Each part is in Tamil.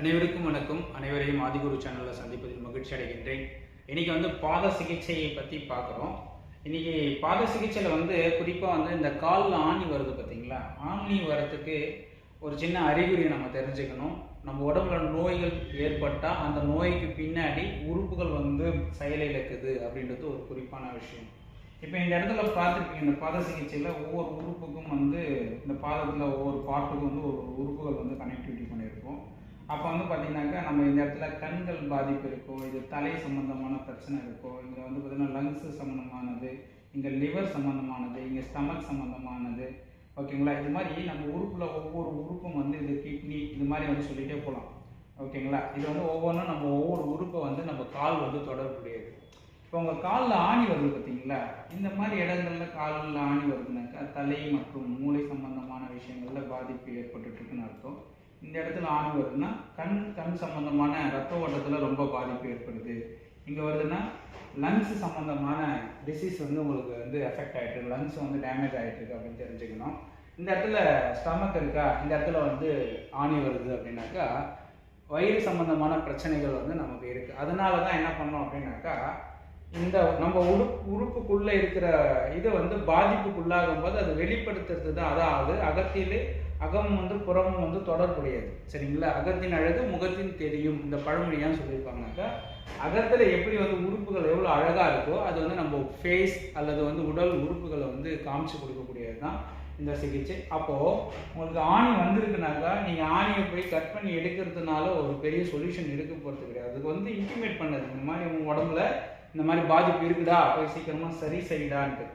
அனைவருக்கும் வணக்கம். அனைவரையும் ஆதிகுரு சேனலில் சந்திப்பதில் மகிழ்ச்சி அடைகின்றேன். இன்னைக்கு வந்து பாத சிகிச்சையை பற்றி பார்க்குறோம். இன்னைக்கு பாத சிகிச்சையில் வந்து குறிப்பாக வந்து இந்த காலில் ஆணி வருது பார்த்தீங்களா ஆணி வரத்துக்கு ஒரு சின்ன அறிகுறியை நம்ம தெரிஞ்சுக்கணும். நம்ம உடம்புல நோய்கள் ஏற்பட்டால் அந்த நோய்க்கு பின்னாடி உறுப்புகள் வந்து செயலிழக்குது அப்படின்றது ஒரு குறிப்பான விஷயம். இப்போ இந்த இடத்துல பார்த்துருப்பீங்க இந்த பாத சிகிச்சையில் ஒவ்வொரு உறுப்புக்கும் வந்து இந்த பாதத்தில் ஒவ்வொரு பார்ட்டுக்கும் வந்து ஒரு உறுப்புகள் வந்து கனெக்டிவிட்டி பண்ணியிருக்கோம். அப்போ வந்து பார்த்தீங்கன்னாக்கா நம்ம இந்த இடத்துல கண்கள் பாதிப்பு இருக்கும். இது தலை சம்பந்தமான பிரச்சனை இருக்கும். இங்கே வந்து பார்த்தீங்கன்னா லங்ஸ் சம்மந்தமானது இங்கே லிவர் சம்மந்தமானது இங்கே ஸ்டமக் சம்மந்தமானது ஓகேங்களா இது மாதிரி நம்ம உறுப்பில் ஒவ்வொரு உறுப்பும் வந்து இது கிட்னி இது மாதிரி வந்து சொல்லிகிட்டே போகலாம் ஓகேங்களா இது வந்து ஒவ்வொன்றும் நம்ம ஒவ்வொரு உறுப்பை வந்து நம்ம கால் வந்து தொடர்புடையது. இப்போ உங்கள் காலில் ஆணி வருது பார்த்தீங்களா இந்த மாதிரி இடங்கள்ல காலில் ஆணி வருதுனாக்கா தலை மற்றும் மூளை சம்பந்தமான விஷயங்களில் பாதிப்பு ஏற்பட்டுருக்குன்னு அர்த்தம். இந்த இடத்துல ஆணி வருதுன்னா கண் கண் சம்பந்தமான ரத்த ஓட்டத்தில் ரொம்ப பாதிப்பு ஏற்படுது. இங்கே வருதுன்னா லங்ஸ் சம்பந்தமான டிசீஸ் வந்து உங்களுக்கு வந்து எஃபெக்ட் ஆகிட்டு லங்ஸ் வந்து டேமேஜ் ஆகிட்டு இருக்கு அப்படின்னு தெரிஞ்சுக்கணும். இந்த இடத்துல ஸ்டமக் இருக்கா? இந்த இடத்துல வந்து ஆணி வருது அப்படின்னாக்கா வயிறு சம்பந்தமான பிரச்சனைகள் வந்து நமக்கு இருக்குது அதனால தான் என்ன பண்ணோம் அப்படின்னாக்கா இந்த நம்ம உறுப்பு உறுப்புக்குள்ளே இருக்கிற இதை வந்து பாதிப்புக்குள்ளாகும் போது அது வெளிப்படுத்துறது தான் அதாவது அகத்திலே அகம் வந்து புறமும் வந்து தொடர்புடையது. சரிங்களா? அகத்தின் அழகு முகத்தின் தெரியும். இந்த பழமொழியான்னு சொல்லியிருப்பாங்கனாக்கா அகத்தில் எப்படி வந்து உறுப்புகள் எவ்வளோ அழகாக இருக்கோ அது வந்து நம்ம ஃபேஸ் அல்லது வந்து உடல் உறுப்புகளை வந்து காமிச்சு கொடுக்கக்கூடியது தான் இந்த சிகிச்சை. அப்போது உங்களுக்கு ஆணி வந்திருக்குனாக்கா நீங்கள் ஆணியை போய் கட் பண்ணி எடுக்கிறதுனால ஒரு பெரிய சொல்யூஷன் எடுக்க போகிறது கிடையாது. அதுக்கு வந்து இன்டிமேட் பண்ணது. இந்த மாதிரி உங்கள் உடம்புல இந்த மாதிரி பாதிப்பு இருக்குடா போய் சீக்கிரமாக சரி செய்யடான்ட்டு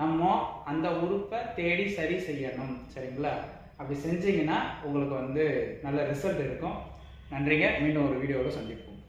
நம்ம அந்த உறுப்பை தேடி சரி செய்யணும். சரிங்களா? அப்படி செஞ்சீங்கன்னா உங்களுக்கு வந்து நல்ல ரிசல்ட் இருக்கும். நன்றிங்க. மீண்டும் ஒரு வீடியோவில் சந்திப்போம்.